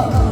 아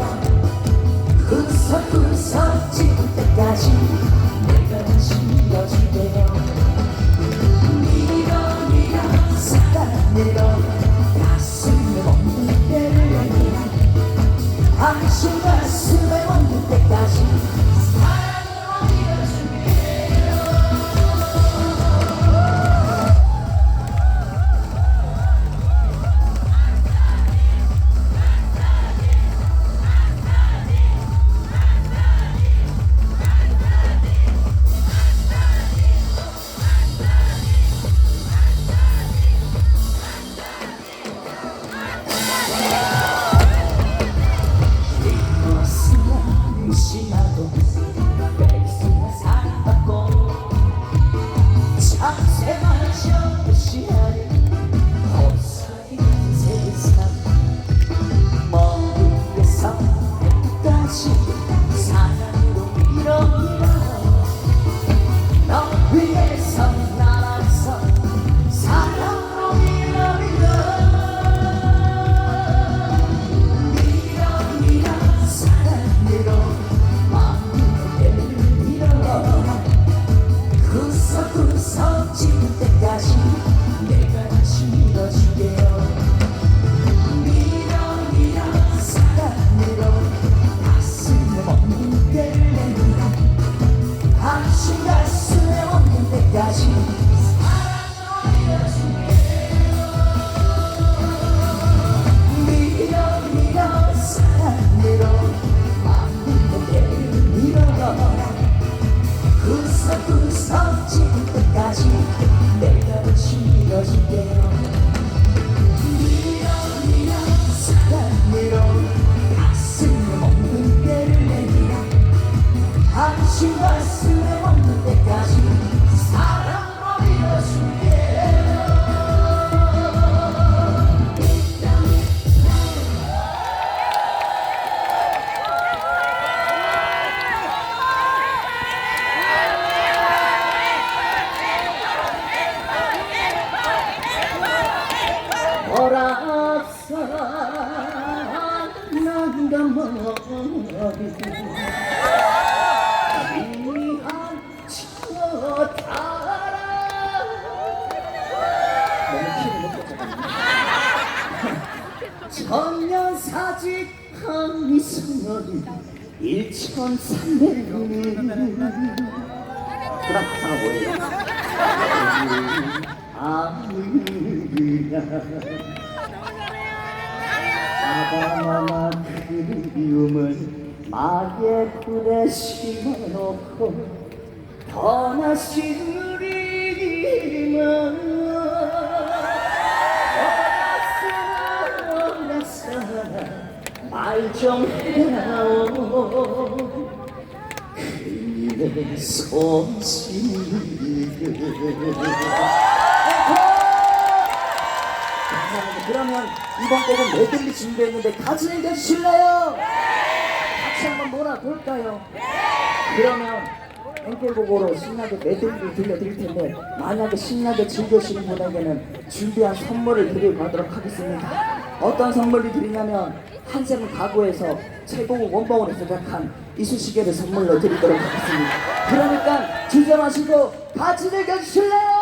1300년 그렇다고요 아무나 아바마마 그리움은 막에 풀에 심어놓고 떠나신 우리님은 말좀 해라오 소식을. 그러면 이번 곡은 메들리 준비했는데 같이 읽어 주실래요? 같이 한번 몰아볼까요? 그러면 앵콜곡으로 신나게 메들리를 들려드릴 텐데 만약에 신나게 즐겨주시는 분에게는 준비한 선물을 드리고 가도록 하겠습니다. 어떤 선물을 드리냐면 한샘 가구에서 최고 원봉으로 제작한 이쑤시개를 선물로 드리도록 하겠습니다. 그러니까 주저 마시고 같이 즐겨주실래요?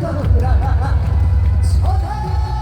찾아가거라 서다